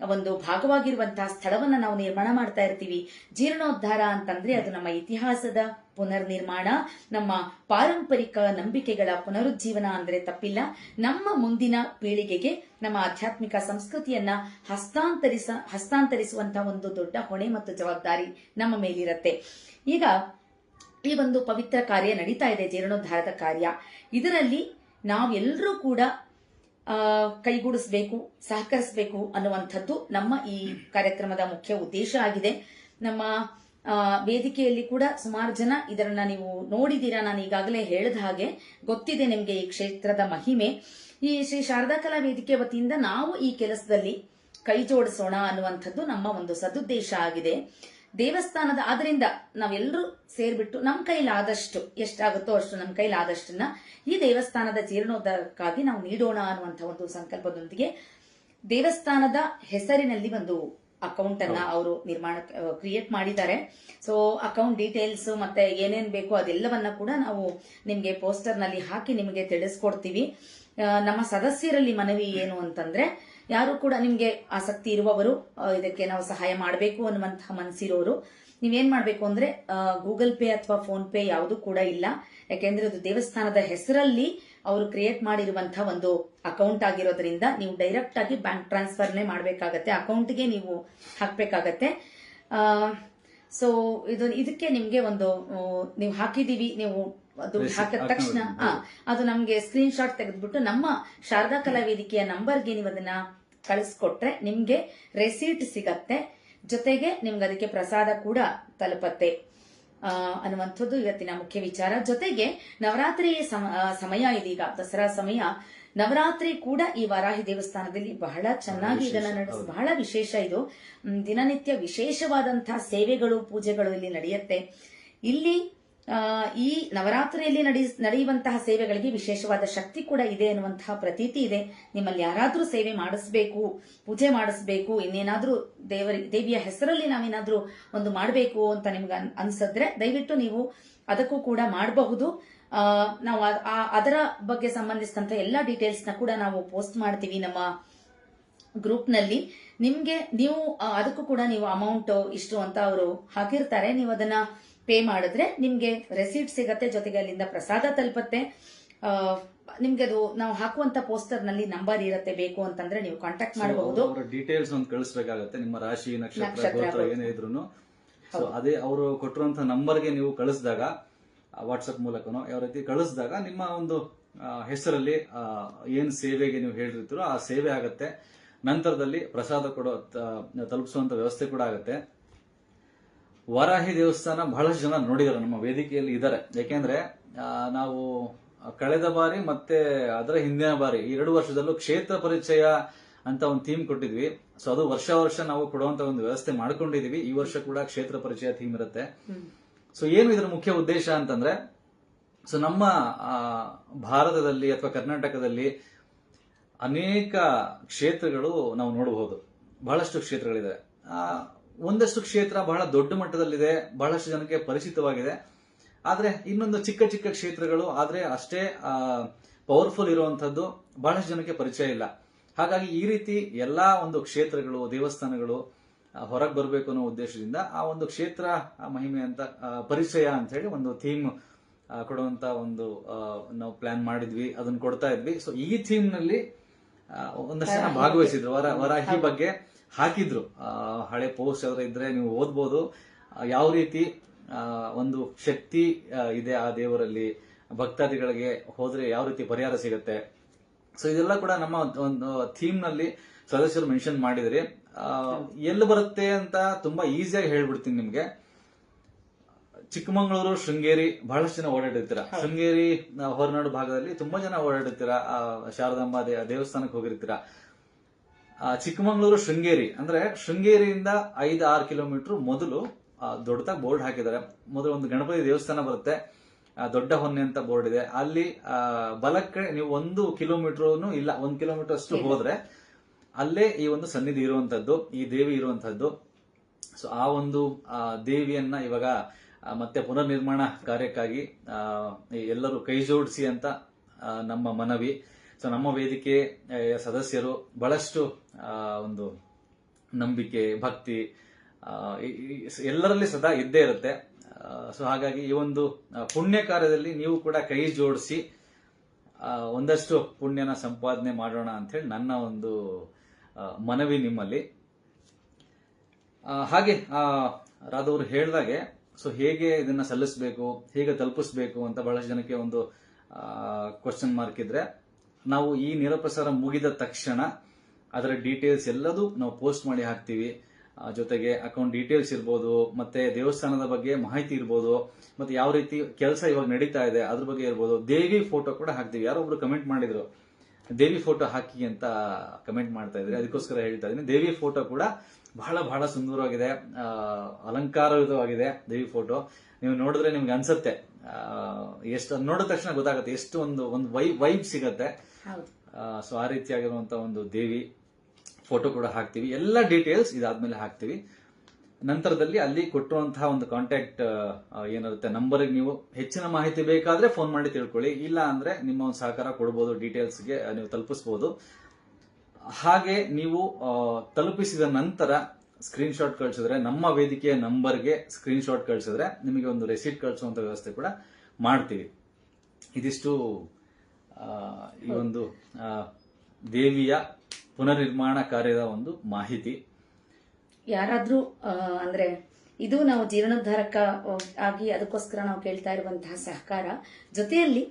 ಒಂದು ಭಾಗವಾಗಿರುವಂತಹ ಸ್ಥಳವನ್ನ ನಾವು ನಿರ್ಮಾಣ ಮಾಡ್ತಾ ಇರ್ತೀವಿ. ಜೀರ್ಣೋದ್ಧಾರ ಅಂತಂದ್ರೆ ಅದು ನಮ್ಮ ಇತಿಹಾಸದ ಪುನರ್ ನಿರ್ಮಾಣ ನಮ್ಮ ಪಾರಂಪರಿಕ ನಂಬಿಕೆಗಳ ಪುನರುಜ್ಜೀವನ ಅಂದ್ರೆ ತಪ್ಪಿಲ್ಲ. ನಮ್ಮ ಮುಂದಿನ ಪೀಳಿಗೆಗೆ ನಮ್ಮ ಆಧ್ಯಾತ್ಮಿಕ ಸಂಸ್ಕೃತಿಯನ್ನ ಹಸ್ತಾಂತರಿಸ, ಹಸ್ತಾಂತರಿಸುವಂತಹ ಒಂದು ದೊಡ್ಡ ಹೊಣೆ ಮತ್ತು ಜವಾಬ್ದಾರಿ ನಮ್ಮ ಮೇಲಿರತ್ತೆ. ಈಗ ಈ ಒಂದು ಪವಿತ್ರ ಕಾರ್ಯ ನಡೀತಾ ಇದೆ, ಜೀರ್ಣೋದ್ಧಾರದ ಕಾರ್ಯ. ಇದರಲ್ಲಿ ನಾವೆಲ್ಲರೂ ಕೂಡ ಕೈಗೂಡಿಸ್ಬೇಕು, ಸಹಕರಿಸಬೇಕು ಅನ್ನುವಂಥದ್ದು ನಮ್ಮ ಈ ಕಾರ್ಯಕ್ರಮದ ಮುಖ್ಯ ಉದ್ದೇಶ ಆಗಿದೆ. ನಮ್ಮ ವೇದಿಕೆಯಲ್ಲಿ ಕೂಡ ಸುಮಾರು ಜನ ಇದರನ್ನ ನೀವು ನೋಡಿದ್ದೀರಾ ನಾನು ಈಗಾಗಲೇ ಹೇಳಿದ ಹಾಗೆ. ಗೊತ್ತಿದೆ ನಿಮಗೆ ಈ ಕ್ಷೇತ್ರದ ಮಹಿಮೆ. ಈ ಶ್ರೀ ಶಾರದಾ ಕಲಾ ವೇದಿಕೆ ವತಿಯಿಂದ ನಾವು ಈ ಕೆಲಸದಲ್ಲಿ ಕೈ ಜೋಡಿಸೋಣ ಅನ್ನುವಂಥದ್ದು ನಮ್ಮ ಒಂದು ಸದುದ್ದೇಶ ಆಗಿದೆ. ದೇವಸ್ಥಾನದ ಆದ್ರಿಂದ ನಾವೆಲ್ಲರೂ ಸೇರ್ಬಿಟ್ಟು ನಮ್ಮ ಕೈಲಾದಷ್ಟು ಎಷ್ಟಾಗುತ್ತೋ ಅಷ್ಟು ನಮ್ಮ ಕೈಲಾದಷ್ಟನ್ನ ಈ ದೇವಸ್ಥಾನದ ಜೀರ್ಣೋದ್ಧಾರಕ್ಕಾಗಿ ನಾವು ನೀಡೋಣ ಅನ್ನುವಂಥ ಒಂದು ಸಂಕಲ್ಪದೊಂದಿಗೆ ದೇವಸ್ಥಾನದ ಹೆಸರಿನಲ್ಲಿ ಒಂದು ಅಕೌಂಟ್ ಅನ್ನ ಅವರು ನಿರ್ಮಾಣ ಕ್ರಿಯೇಟ್ ಮಾಡಿದ್ದಾರೆ. ಸೊ ಅಕೌಂಟ್ ಡೀಟೇಲ್ಸ್ ಮತ್ತೆ ಏನೇನ್ ಬೇಕು ಅದೆಲ್ಲವನ್ನ ಕೂಡ ನಾವು ನಿಮ್ಗೆ ಪೋಸ್ಟರ್ನಲ್ಲಿ ಹಾಕಿ ನಿಮಗೆ ತಿಳಿಸ್ಕೊಡ್ತೀವಿ. ನಮ್ಮ ಸದಸ್ಯರಲ್ಲಿ ಮನವಿ ಏನು ಅಂತಂದ್ರೆ ಯಾರು ಕೂಡ ನಿಮ್ಗೆ ಆಸಕ್ತಿ ಇರುವವರು ಇದಕ್ಕೆ ನಾವು ಸಹಾಯ ಮಾಡಬೇಕು ಅನ್ನುವಂತಹ ಮನಸ್ಸಿರೋರು ನೀವೇನ್ ಮಾಡ್ಬೇಕು ಅಂದ್ರೆ ಗೂಗಲ್ ಪೇ ಅಥವಾ ಫೋನ್ ಪೇ ಯಾವುದು ಕೂಡ ಇಲ್ಲ. ಯಾಕೆಂದ್ರೆ ಅದು ದೇವಸ್ಥಾನದ ಹೆಸರಲ್ಲಿ ಅವರು ಕ್ರಿಯೇಟ್ ಮಾಡಿರುವಂತಹ ಒಂದು ಅಕೌಂಟ್ ಆಗಿರೋದ್ರಿಂದ ನೀವು ಡೈರೆಕ್ಟ್ ಆಗಿ ಬ್ಯಾಂಕ್ ಟ್ರಾನ್ಸ್ಫರ್ನೇ ಮಾಡಬೇಕಾಗತ್ತೆ. ಅಕೌಂಟ್ಗೆ ನೀವು ಹಾಕಬೇಕಾಗತ್ತೆ. ಸೊ ಇದು ಇದಕ್ಕೆ ನಿಮ್ಗೆ ಒಂದು ನೀವು ಹಾಕಿದೀವಿ ನೀವು ಅದು ಹಾಕಿದ ತಕ್ಷಣ ಅದು ನಮ್ಗೆ ಸ್ಕ್ರೀನ್ ಶಾಟ್ ತೆಗೆದ್ಬಿಟ್ಟು ನಮ್ಮ ಶಾರದಾ ಕಲಾ ವೇದಿಕೆಯ ನಂಬರ್ಗೆ ನೀವು ಅದನ್ನ ಕಳಿಸ್ಕೊಟ್ರೆ ನಿಮ್ಗೆ ರೆಸೀಟ್ ಸಿಗತ್ತೆ. ಜೊತೆಗೆ ನಿಮ್ಗೆ ಅದಕ್ಕೆ ಪ್ರಸಾದ ಕೂಡ ತಲುಪತ್ತೆ. ಅನ್ನುವಂಥದ್ದು ಇವತ್ತಿನ ಮುಖ್ಯ ವಿಚಾರ. ಜೊತೆಗೆ ನವರಾತ್ರಿ ಸಮ- ಸಮಯ ಇದೀಗ ದಸರಾ ಸಮಯ. ನವರಾತ್ರಿ ಕೂಡ ಈ ವಾರಾಹಿ ದೇವಸ್ಥಾನದಲ್ಲಿ ಬಹಳ ಚೆನ್ನಾಗಿ ಇದನ್ನ ನಡೆಸಿ ಬಹಳ ವಿಶೇಷ ಇದು. ದಿನನಿತ್ಯ ವಿಶೇಷವಾದಂತಹ ಸೇವೆಗಳು ಪೂಜೆಗಳು ಇಲ್ಲಿ ನಡೆಯುತ್ತೆ. ಇಲ್ಲಿ ಈ ನವರಾತ್ರಿಯಲ್ಲಿ ನಡೆ, ನಡೆಯುವಂತಹ ಸೇವೆಗಳಿಗೆ ವಿಶೇಷವಾದ ಶಕ್ತಿ ಕೂಡ ಇದೆ ಅನ್ನುವಂತಹ ಪ್ರತೀತಿ ಇದೆ. ನಿಮ್ಮಲ್ಲಿ ಯಾರಾದರೂ ಸೇವೆ ಮಾಡಿಸ್ಬೇಕು, ಪೂಜೆ ಮಾಡಿಸ್ಬೇಕು, ಇನ್ನೇನಾದರೂ ದೇವರಿ, ದೇವಿಯ ಹೆಸರಲ್ಲಿ ನಾವೇನಾದರೂ ಒಂದು ಮಾಡಬೇಕು ಅಂತ ನಿಮ್ಗೆ ಅನ್- ಅನ್ಸಿದ್ರೆ ದಯವಿಟ್ಟು ನೀವು ಅದಕ್ಕೂ ಕೂಡ ಮಾಡಬಹುದು. ನಾವು ಅದರ ಬಗ್ಗೆ ಸಂಬಂಧಿಸಿದಂಥ ಎಲ್ಲ ಡೀಟೇಲ್ಸ್ನ ಕೂಡ ನಾವು ಪೋಸ್ಟ್ ಮಾಡ್ತೀವಿ ನಮ್ಮ ಗ್ರೂಪ್ನಲ್ಲಿ. ನಿಮಗೆ ನೀವು ಅದಕ್ಕೂ ಕೂಡ ನೀವು ಅಮೌಂಟ್ ಇಷ್ಟು ಅಂತ ಅವರು ಹಾಕಿರ್ತಾರೆ. ನೀವು ಅದನ್ನ ಪೇ ಮಾಡಿದ್ರೆ ನಿಮ್ಗೆ ರೆಸಿಪ್ಟ್ ಸಿಗತ್ತೆ ಜೊತೆಗೆ ಅಲ್ಲಿಂದ ಪ್ರಸಾದ ತಲುಪತ್ತೆ. ನಿಮ್ಗೆ ಅದು ನಾವು ಹಾಕುವಂತ ಪೋಸ್ಟರ್ನಲ್ಲಿ ನಂಬರ್ ಇರತ್ತೆ ಬೇಕು ಅಂತಂದ್ರೆ ನೀವು ಕಾಂಟ್ಯಾಕ್ಟ್ ಮಾಡಬಹುದು ಅವರ ಡೀಟೇಲ್ಸ್ ಒಂದು ಕಳಿಸ್ಬೇಕಾಗತ್ತೆ ನಿಮ್ಮ ರಾಶಿ ನಕ್ಷತ್ರ ಗೋತ್ರ. ಏನೇ ಇದ್ರು ಅದೇ ಅವರು ಕೊಟ್ಟಿರುವಂತ ನಂಬರ್ಗೆ ನೀವು ಕಳಿಸಿದಾಗ ವಾಟ್ಸ್ಆಪ್ ಮೂಲಕನೋ ಯಾವ ರೀತಿ ಕಳಿಸಿದಾಗ ನಿಮ್ಮ ಒಂದು ಹೆಸರಲ್ಲಿ ಏನ್ ಸೇವೆಗೆ ನೀವು ಹೇಳಿರ್ತೀರೋ ಆ ಸೇವೆ ಆಗತ್ತೆ. ನಂತರದಲ್ಲಿ ಪ್ರಸಾದ ಕೊಡೋ ತಲುಪಿಸುವಂತ ವ್ಯವಸ್ಥೆ ಕೂಡ ಆಗತ್ತೆ. ವಾರಾಹಿ ದೇವಸ್ಥಾನ ಬಹಳಷ್ಟು ಜನ ನೋಡಿದ್ದಾರೆ ನಮ್ಮ ವೇದಿಕೆಯಲ್ಲಿ ಇದ್ದಾರೆ. ಯಾಕೆಂದ್ರೆ ನಾವು ಕಳೆದ ಬಾರಿ ಮತ್ತೆ ಅದರ ಹಿಂದಿನ ಬಾರಿ ಈ ಎರಡು ವರ್ಷದಲ್ಲೂ ಕ್ಷೇತ್ರ ಪರಿಚಯ ಅಂತ ಒಂದು ಥೀಮ್ ಕೊಟ್ಟಿದ್ವಿ. ಸೊ ಅದು ವರ್ಷ ವರ್ಷ ನಾವು ಕೊಡುವಂತ ಒಂದು ವ್ಯವಸ್ಥೆ ಮಾಡ್ಕೊಂಡಿದೀವಿ. ಈ ವರ್ಷ ಕೂಡ ಕ್ಷೇತ್ರ ಪರಿಚಯ ಥೀಮ್ ಇರುತ್ತೆ. ಸೊ ಏನು ಇದರ ಮುಖ್ಯ ಉದ್ದೇಶ ಅಂತಂದ್ರೆ ಸೊ ನಮ್ಮ ಭಾರತದಲ್ಲಿ ಅಥವಾ ಕರ್ನಾಟಕದಲ್ಲಿ ಅನೇಕ ಕ್ಷೇತ್ರಗಳು ನಾವು ನೋಡಬಹುದು. ಬಹಳಷ್ಟು ಕ್ಷೇತ್ರಗಳಿದೆ ಆ, ಒಂದಷ್ಟು ಕ್ಷೇತ್ರ ಬಹಳ ದೊಡ್ಡ ಮಟ್ಟದಲ್ಲಿದೆ ಬಹಳಷ್ಟು ಜನಕ್ಕೆ ಪರಿಚಿತವಾಗಿದೆ. ಆದ್ರೆ ಇನ್ನೊಂದು ಚಿಕ್ಕ ಚಿಕ್ಕ ಕ್ಷೇತ್ರಗಳು ಆದ್ರೆ ಅಷ್ಟೇ ಪವರ್ಫುಲ್ ಇರುವಂತದ್ದು ಬಹಳಷ್ಟು ಜನಕ್ಕೆ ಪರಿಚಯ ಇಲ್ಲ. ಹಾಗಾಗಿ ಈ ರೀತಿ ಎಲ್ಲಾ ಒಂದು ಕ್ಷೇತ್ರಗಳು ದೇವಸ್ಥಾನಗಳು ಹೊರಗೆ ಬರಬೇಕು ಅನ್ನೋ ಉದ್ದೇಶದಿಂದ ಆ ಒಂದು ಕ್ಷೇತ್ರ ಮಹಿಮೆ ಅಂತ ಪರಿಚಯ ಅಂತ ಹೇಳಿ ಒಂದು ಥೀಮ್ ಕೊಡುವಂತ ಒಂದು ನಾವು ಪ್ಲಾನ್ ಮಾಡಿದ್ವಿ ಅದನ್ನ ಕೊಡ್ತಾ ಇದ್ವಿ. ಸೊ ಈ ಥೀಮ್ನಲ್ಲಿ ಒಂದಷ್ಟು ಜನ ಭಾಗವಹಿಸಿದ್ರು. ವರ ವರಾಹಿ ಬಗ್ಗೆ ಹಾಕಿದ್ರು. ಹಳೆ ಪೋಸ್ಟ್ ಯಾವ್ದು ಇದ್ರೆ ನೀವು ಓದ್ಬೋದು. ಯಾವ ರೀತಿ ಒಂದು ಶಕ್ತಿ ಇದೆ ಆ ದೇವರಲ್ಲಿ? ಭಕ್ತಾದಿಗಳಿಗೆ ಹೋದ್ರೆ ಯಾವ ರೀತಿ ಪರಿಹಾರ ಸಿಗುತ್ತೆ? ಸೊ ಇದೆಲ್ಲ ಕೂಡ ನಮ್ಮ ಒಂದು ಥೀಮ್ನಲ್ಲಿ ಸದಸ್ಯರು ಮೆನ್ಷನ್ ಮಾಡಿದ್ರಿ. ಎಲ್ಲಿ ಬರುತ್ತೆ ಅಂತ ತುಂಬಾ ಈಸಿಯಾಗಿ ಹೇಳ್ಬಿಡ್ತೀನಿ ನಿಮ್ಗೆ. ಚಿಕ್ಕಮಗಳೂರು ಶೃಂಗೇರಿ ಬಹಳಷ್ಟು ಜನ ಓಡಾಡಿರ್ತೀರ? ಶೃಂಗೇರಿ ಹೊರನಾಡು ಭಾಗದಲ್ಲಿ ತುಂಬಾ ಜನ ಓಡಾಡಿರ್ತೀರ? ಆ, ಶಾರದಾಂಬ ದೇವಸ್ಥಾನಕ್ಕೆ ಹೋಗಿರ್ತೀರ? ಚಿಕ್ಕಮಗಳೂರು ಶೃಂಗೇರಿ ಅಂದ್ರೆ ಶೃಂಗೇರಿಯಿಂದ ಐದು ಆರು ಕಿಲೋಮೀಟರ್ ಮೊದಲು ದೊಡ್ಡದಾಗಿ ಬೋರ್ಡ್ ಹಾಕಿದ್ದಾರೆ. ಮೊದಲು ಒಂದು ಗಣಪತಿ ದೇವಸ್ಥಾನ ಬರುತ್ತೆ. ದೊಡ್ಡ ಹೊನ್ನೆ ಅಂತ ಬೋರ್ಡ್ ಇದೆ. ಅಲ್ಲಿ ಬಲಕ್ಕೆ ನೀವು ಒಂದು ಕಿಲೋಮೀಟರ್ ಇಲ್ಲ ಒಂದು ಕಿಲೋಮೀಟರ್ ಅಷ್ಟು ಹೋದ್ರೆ ಅಲ್ಲೇ ಈ ಒಂದು ಸನ್ನಿಧಿ ಇರುವಂತದ್ದು ಈ ದೇವಿ ಇರುವಂತದ್ದು ಸೊ ಆ ಒಂದು ದೇವಿಯನ್ನ ಇವಾಗ ಮತ್ತೆ ಪುನರ್ನಿರ್ಮಾಣ ಕಾರ್ಯಕ್ಕಾಗಿ ಎಲ್ಲರೂ ಕೈ ಜೋಡಿಸಿ ಅಂತ ನಮ್ಮ ಮನವಿ. ಸೊ ನಮ್ಮ ವೇದಿಕೆ ಸದಸ್ಯರು ಬಹಳಷ್ಟು ಒಂದು ನಂಬಿಕೆ, ಭಕ್ತಿ ಎಲ್ಲರಲ್ಲಿ ಸದಾ ಇದ್ದೇ ಇರುತ್ತೆ. ಸೊ, ಹಾಗಾಗಿ ಈ ಒಂದು ಪುಣ್ಯ ಕಾರ್ಯದಲ್ಲಿ ನೀವು ಕೂಡ ಕೈ ಜೋಡಿಸಿ ಒಂದಷ್ಟು ಪುಣ್ಯನ ಸಂಪಾದನೆ ಮಾಡೋಣ ಅಂತ ಹೇಳಿ ನನ್ನ ಒಂದು ಮನವಿ ನಿಮ್ಮಲ್ಲಿ. ಹಾಗೆ ರಾಧವ್ರು ಹೇಳ್ದಾಗೆ, ಸೊ, ಹೇಗೆ ಇದನ್ನ ಸಲ್ಲಿಸಬೇಕು, ಹೇಗೆ ತಲುಪಿಸ್ಬೇಕು ಅಂತ ಬಹಳಷ್ಟು ಜನಕ್ಕೆ ಒಂದು ಕ್ವಶನ್ ಮಾರ್ಕ್ ಇದ್ರೆ ನಾವು ಈ ನೇರಪ್ರಸಾರ ಮುಗಿದ ತಕ್ಷಣ ಅದರ ಡೀಟೇಲ್ಸ್ ಎಲ್ಲದೂ ನಾವು ಪೋಸ್ಟ್ ಮಾಡಿ ಹಾಕ್ತೀವಿ. ಜೊತೆಗೆ ಅಕೌಂಟ್ ಡೀಟೇಲ್ಸ್ ಇರ್ಬೋದು, ಮತ್ತೆ ದೇವಸ್ಥಾನದ ಬಗ್ಗೆ ಮಾಹಿತಿ ಇರ್ಬೋದು, ಮತ್ತೆ ಯಾವ ರೀತಿ ಕೆಲಸ ಇವಾಗ ನಡೀತಾ ಇದೆ ಅದ್ರ ಬಗ್ಗೆ ಇರ್ಬೋದು. ದೇವಿ ಫೋಟೋ ಕೂಡ ಹಾಕ್ತೀವಿ. ಯಾರೋ ಒಬ್ರು ಕಮೆಂಟ್ ಮಾಡಿದ್ರು, ದೇವಿ ಫೋಟೋ ಹಾಕಿ ಅಂತ ಕಮೆಂಟ್ ಮಾಡ್ತಾ ಇದ್ರಿ ಅದಕ್ಕೋಸ್ಕರ ಹೇಳ್ತಾ ಇದ್ದೀನಿ. ದೇವಿ ಫೋಟೋ ಕೂಡ ಬಹಳ ಬಹಳ ಸುಂದರವಾಗಿದೆ. ಅಲಂಕಾರಯುತವಾಗಿದೆ ದೇವಿ ಫೋಟೋ ನೀವು ನೋಡಿದ್ರೆ ನಿಮ್ಗೆ ಅನ್ಸುತ್ತೆ. ಎಷ್ಟು, ನೋಡಿದ ತಕ್ಷಣ ಗೊತ್ತಾಗುತ್ತೆ. ಎಷ್ಟು ಒಂದು ಒಂದು ವೈ ವೈಬ್ ಸಿಗತ್ತೆ. ಸೊ ಆ ರೀತಿಯಾಗಿರುವಂತ ಒಂದು ದೇವಿ ಫೋಟೋ ಕೂಡ ಹಾಕ್ತಿವಿ. ಎಲ್ಲ ಡೀಟೇಲ್ಸ್ ಇದಾದ್ಮೇಲೆ ಹಾಕ್ತಿವಿ. ನಂತರದಲ್ಲಿ ಅಲ್ಲಿ ಕೊಟ್ಟಿರುವಂತಹ ಒಂದು ಕಾಂಟ್ಯಾಕ್ಟ್ ಏನಿರುತ್ತೆ ನಂಬರ್ಗೆ ನೀವು ಹೆಚ್ಚಿನ ಮಾಹಿತಿ ಬೇಕಾದ್ರೆ ಫೋನ್ ಮಾಡಿ ತಿಳ್ಕೊಳ್ಳಿ. ಇಲ್ಲ ಅಂದ್ರೆ ನಿಮ್ಮ ಒಂದು ಸಹಕಾರ ಕೊಡ್ಬೋದು ಡೀಟೇಲ್ಸ್ಗೆ ನೀವು ತಲುಪಿಸ್ಬೋದು. ಹಾಗೆ ನೀವು ತಲುಪಿಸಿದ ನಂತರ ಸ್ಕ್ರೀನ್ ಶಾಟ್ ಕಳಿಸಿದ್ರೆ, ನಮ್ಮ ವೇದಿಕೆಯ ನಂಬರ್ಗೆ ಸ್ಕ್ರೀನ್ ಶಾಟ್ ಕಳಿಸಿದ್ರೆ ನಿಮಗೆ ಒಂದು ರೆಸಿಟ್ ಕಳಿಸುವಂತ ವ್ಯವಸ್ಥೆ ಕೂಡ ಮಾಡ್ತೀವಿ. ಇದಿಷ್ಟು ಈ ಒಂದು ದೇವಿಯ ಪುನರ್ನಿರ್ಮಾಣ ಕಾರ್ಯದ ಒಂದು ಮಾಹಿತಿ. ಯಾರಾದ್ರೂ ಅಂದ್ರೆ ಇದು ನಾವು ಜೀರ್ಣೋದ್ಧಾರಕ ಆಗಿ ಅದಕ್ಕೋಸ್ಕರ ನಾವು ಕೇಳ್ತಾ ಇರುವಂತಹ ಸಹಕಾರ. ಜೊತೆಯಲ್ಲಿ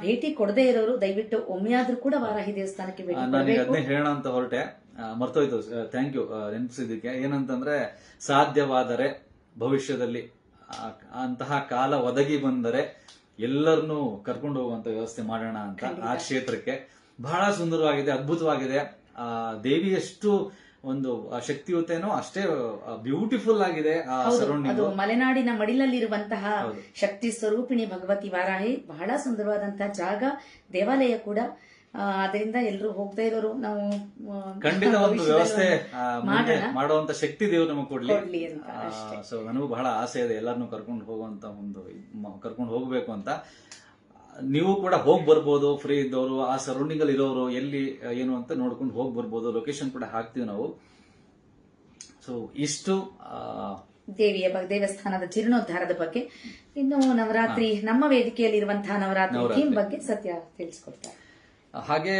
ಭೇಟಿ ಕೊಡದೇ ಇರೋರು ದಯವಿಟ್ಟು ಒಮ್ಮೆಯಾದ್ರೂ ಕೂಡ ವಾರಾಹಿ ದೇವಸ್ಥಾನಕ್ಕೆ ಭೇಟಿ ಕೊಡಬೇಕು. ಅದನ್ನೇ ಹೇಳೋಣ ಅಂತ ಹೊರಟೆ. ಮರ್ತೋಯ್ತು. ಥ್ಯಾಂಕ್ ಯು ನೆನಪಿಸಿದ್ದಕ್ಕೆ. ಏನಂತಂದ್ರೆ ಸಾಧ್ಯವಾದರೆ ಭವಿಷ್ಯದಲ್ಲಿ ಅಂತಹ ಕಾಲ ಒದಗಿ ಬಂದರೆ ಎಲ್ಲರನ್ನೂ ಕರ್ಕೊಂಡು ಹೋಗುವಂತ ವ್ಯವಸ್ಥೆ ಮಾಡೋಣ ಅಂತ ಆ ಕ್ಷೇತ್ರಕ್ಕೆ. ಬಹಳ ಸುಂದರವಾಗಿದೆ ಅದ್ಭುತವಾಗಿದೆ. ಆ ದೇವಿ ಎಷ್ಟು ಒಂದು ಶಕ್ತಿಯುತೇನೋ ಅಷ್ಟೇ ಬ್ಯೂಟಿಫುಲ್ ಆಗಿದೆ ಆ ಸರೌಂಡಿಂಗ್ ಅದು ಮಲೆನಾಡಿನ ಮಡಿಲಲ್ಲಿರುವಂತಹ. ಶಕ್ತಿ ಸ್ವರೂಪಿಣಿ ಭಗವತಿ ವಾರಾಹಿ ಬಹಳ ಸುಂದರವಾದಂತಹ ಜಾಗ ದೇವಾಲಯ ಕೂಡ. ಅದರಿಂದ ಎಲ್ಲರೂ ಹೋಗ್ತಾ ಇರೋರು. ನಾವು ಖಂಡಿತ ಒಂದು ವ್ಯವಸ್ಥೆ. ಮಾಡುವಂತ ಶಕ್ತಿ ದೇವರು ನಮಗೆ ಕೊಡ್ಲಿ. ಸೊ ನನಗೂ ಬಹಳ ಆಸೆ ಇದೆ ಎಲ್ಲರನ್ನೂ ಕರ್ಕೊಂಡು ಹೋಗುವಂತ ಒಂದು ಕರ್ಕೊಂಡು ಹೋಗ್ಬೇಕು ಅಂತ. ನೀವು ಕೂಡ ಹೋಗಿ ಬರ್ಬೋದು ಫ್ರೀ ಇದ್ದವರು ಆ ಸರೌಂಡಿಂಗ್ ಅಲ್ಲಿ ಇರೋರು ಎಲ್ಲಿ ಏನು ಅಂತ ನೋಡ್ಕೊಂಡು ಹೋಗಿ ಬರ್ಬೋದು. ಲೊಕೇಶನ್ ಕೂಡ ಹಾಕ್ತೀವಿ ನಾವು. ಸೊ ಇಷ್ಟು ದೇವಿಯ ಬಗ್ಗೆ ದೇವಸ್ಥಾನದ ಜೀರ್ಣೋದ್ಧಾರದ ಬಗ್ಗೆ. ಇನ್ನು ನವರಾತ್ರಿ ನಮ್ಮ ವೇದಿಕೆಯಲ್ಲಿ ಇರುವಂತಹ ನವರಾತ್ರಿ. ಥೀಮ್ ಬಗ್ಗೆ ಸತ್ಯ ತಿಳಿಸ್ಕೊಡ್ತಾರೆ. ಹಾಗೆ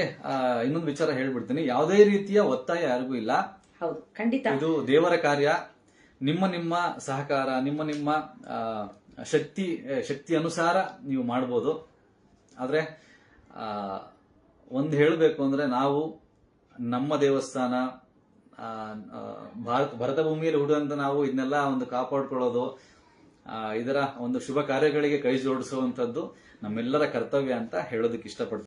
ಇನ್ನೊಂದು ವಿಚಾರ ಹೇಳ್ಬಿಡ್ತೀನಿ. ಯಾವುದೇ ರೀತಿಯ ಒತ್ತಾಯ ಯಾರಿಗೂ ಇಲ್ಲ. ಹೌದು ಖಂಡಿತ. ಇದು ದೇವರ ಕಾರ್ಯ. ನಿಮ್ಮ ನಿಮ್ಮ ಸಹಕಾರ ನಿಮ್ಮ ನಿಮ್ಮ ಶಕ್ತಿ ಶಕ್ತಿ ಅನುಸಾರ ನೀವು ಮಾಡ್ಬೋದು. ಆದರೆ ಒಂದು ಹೇಳಬೇಕು ಅಂದ್ರೆ ನಾವು ನಮ್ಮ ದೇವಸ್ಥಾನ ಭಾರತ ಭರತ ಭೂಮಿಯಲ್ಲಿ ಹುಡುಗಂತ ನಾವು ಇದನ್ನೆಲ್ಲ ಒಂದು ಕಾಪಾಡ್ಕೊಳ್ಳೋದು ಇದರ ಒಂದು ಶುಭ ಕಾರ್ಯಗಳಿಗೆ ಕೈ ಜೋಡಿಸುವಂಥದ್ದು ನಮ್ಮೆಲ್ಲರ ಕರ್ತವ್ಯ ಅಂತ ಹೇಳೋದಕ್ಕೆ ಇಷ್ಟಪಡ್ತೀನಿ.